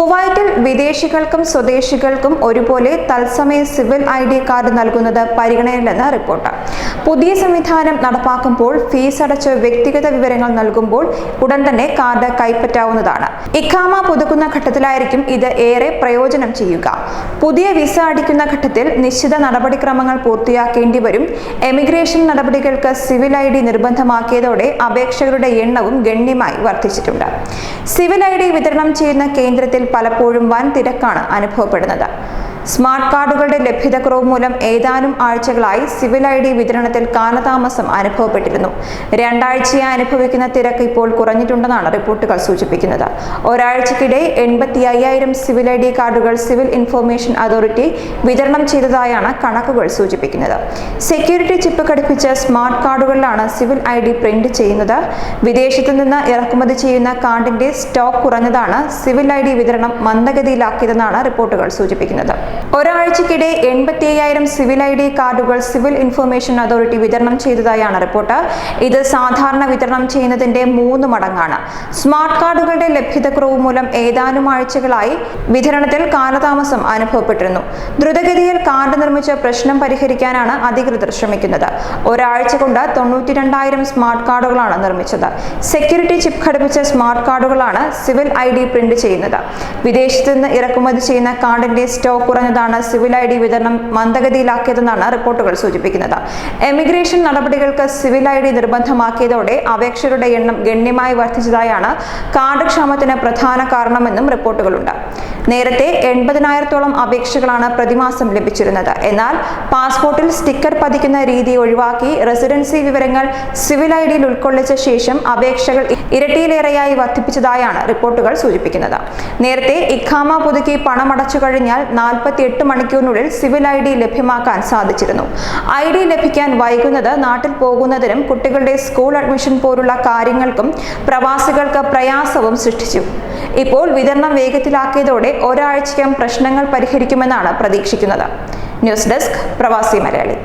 കുവൈറ്റിൽ വിദേശികൾക്കും സ്വദേശികൾക്കും ഒരുപോലെ തത്സമയ സിവിൽ ഐ ഡി കാർഡ് നൽകുന്നത് പരിഗണനയിലെന്ന് റിപ്പോർട്ട്. പുതിയ സംവിധാനം നടപ്പാക്കുമ്പോൾ ഫീസ് അടച്ച് വ്യക്തിഗത വിവരങ്ങൾ നൽകുമ്പോൾ ഉടൻ തന്നെ കാർഡ് കൈപ്പറ്റാവുന്നതാണ്. ഇഖാമ പുതുക്കുന്ന ഘട്ടത്തിലായിരിക്കും ഇത് ഏറെ പ്രയോജനം ചെയ്യുക. പുതിയ വിസ അടിക്കുന്ന ഘട്ടത്തിൽ നിശ്ചിത നടപടിക്രമങ്ങൾ പൂർത്തിയാക്കേണ്ടി വരും. എമിഗ്രേഷൻ നടപടികൾക്ക് സിവിൽ ഐ ഡി നിർബന്ധമാക്കിയതോടെ അപേക്ഷകരുടെ എണ്ണവും ഗണ്യമായി വർദ്ധിച്ചിട്ടുണ്ട്. സിവിൽ ഐ ഡി വിതരണം ചെയ്യുന്ന കേന്ദ്രത്തിൽ പലപ്പോഴും വൻ തിരക്കാണ് അനുഭവപ്പെടുന്നത് സ്മാർട്ട് കാർഡുകളുടെ ലഭ്യതക്കുറവ് മൂലം ഏതാനും ആഴ്ചകളായി സിവിൽ ഐ ഡി വിതരണത്തിൽ കാലതാമസം അനുഭവപ്പെട്ടിരുന്നു. രണ്ടാഴ്ചയായി അനുഭവിക്കുന്ന തിരക്ക് ഇപ്പോൾ കുറഞ്ഞിട്ടുണ്ടെന്നാണ് റിപ്പോർട്ടുകൾ സൂചിപ്പിക്കുന്നത്. ഒരാഴ്ചക്കിടെ എൺപത്തി അയ്യായിരം സിവിൽ ഐ ഡി കാർഡുകൾ സിവിൽ ഇൻഫർമേഷൻ അതോറിറ്റി വിതരണം ചെയ്തതായാണ് കണക്കുകൾ സൂചിപ്പിക്കുന്നത്. സെക്യൂരിറ്റി ചിപ്പ് ഘടിപ്പിച്ച സ്മാർട്ട് കാർഡുകളിലാണ് സിവിൽ ഐ ഡി പ്രിന്റ് ചെയ്യുന്നത്. വിദേശത്തു നിന്ന് ഇറക്കുമതി ചെയ്യുന്ന കാർഡിന്റെ സ്റ്റോക്ക് കുറഞ്ഞതാണ് സിവിൽ ഐ ഡി വിതരണം മന്ദഗതിയിലാക്കിയതെന്നാണ് റിപ്പോർട്ടുകൾ സൂചിപ്പിക്കുന്നത്. ഒരാഴ്ചക്കിടെ എൺപത്തി അയ്യായിരം സിവിൽ ഐ ഡി കാർഡുകൾ സിവിൽ ഇൻഫർമേഷൻ അതോറിറ്റി വിതരണം ചെയ്തതായാണ് റിപ്പോർട്ട്. ഇത് സാധാരണ വിതരണം ചെയ്യുന്നതിന്റെ മൂന്ന് മടങ്ങാണ്. സ്മാർട്ട് കാർഡുകളുടെ ലഭ്യതക്കുറവ് മൂലം ഏതാനും ആഴ്ചകളായി വിതരണത്തിൽ കാലതാമസം അനുഭവപ്പെട്ടിരുന്നു. ദ്രുതഗതിയിൽ കാർഡ് നിർമ്മിച്ച പ്രശ്നം പരിഹരിക്കാനാണ് അധികൃതർ ശ്രമിക്കുന്നത്. ഒരാഴ്ച കൊണ്ട് തൊണ്ണൂറ്റി രണ്ടായിരം സ്മാർട്ട് കാർഡുകളാണ് നിർമ്മിച്ചത്. സെക്യൂരിറ്റി ചിപ്പ് ഘടിപ്പിച്ച സ്മാർട്ട് കാർഡുകളാണ് സിവിൽ ഐ ഡി പ്രിന്റ് ചെയ്യുന്നത്. വിദേശത്ത് നിന്ന് ഇറക്കുമതി ചെയ്യുന്ന കാർഡിന്റെ സ്റ്റോക്ക് കുറഞ്ഞതാണ് സിവിൽ ഐ ഡി വിതരണം മന്ദഗതിയിലാക്കിയതെന്നാണ് റിപ്പോർട്ടുകൾ സൂചിപ്പിക്കുന്നത്. എമിഗ്രേഷൻ നടപടികൾക്ക് സിവിൽ ഐ ഡി നിർബന്ധമാക്കിയതോടെ അപേക്ഷകരുടെ എണ്ണം ഗണ്യമായി വർദ്ധിച്ചതായാണ് കാർഡ് ക്ഷാമത്തിന് പ്രധാന കാരണമെന്നും റിപ്പോർട്ടുകളുണ്ട്. നേരത്തെ എൺപതിനായിരത്തോളം അപേക്ഷകളാണ് പ്രതിമാസം ലഭിച്ചിരുന്നത്. എന്നാൽ പാസ്പോർട്ടിൽ സ്റ്റിക്കർ പതിക്കുന്ന രീതി ഒഴിവാക്കി റെസിഡൻസി വിവരങ്ങൾ സിവിൽ ഐ ഡിയിൽ ഉൾക്കൊള്ളിച്ച ശേഷം അപേക്ഷകൾ ഇരട്ടിയിലേറെയായി വർദ്ധിപ്പിച്ചതായാണ് റിപ്പോർട്ടുകൾ സൂചിപ്പിക്കുന്നത്. നേരത്തെ ഇഖാമ പുതുക്കി പണമടച്ചു കഴിഞ്ഞാൽ നാൽപ്പത്തി എട്ട് മണിക്കൂറിനുള്ളിൽ സിവിൽ ഐ ഡി ലഭ്യമാക്കാൻ സാധിച്ചിരുന്നു. ഐ ഡി ലഭിക്കാൻ വൈകുന്നത് നാട്ടിൽ പോകുന്നതിനും കുട്ടികളുടെ സ്കൂൾ അഡ്മിഷൻ പോലുള്ള കാര്യങ്ങൾക്കും പ്രവാസികൾക്ക് പ്രയാസവും സൃഷ്ടിച്ചു. ഇപ്പോൾ വിതരണം വേഗത്തിലാക്കിയതോടെ ഒരാഴ്ചയ്ക്കും പ്രശ്നങ്ങൾ പരിഹരിക്കുമെന്നാണ് പ്രതീക്ഷിക്കുന്നത്. ന്യൂസ് ഡെസ്ക് പ്രവാസി മലയാളി.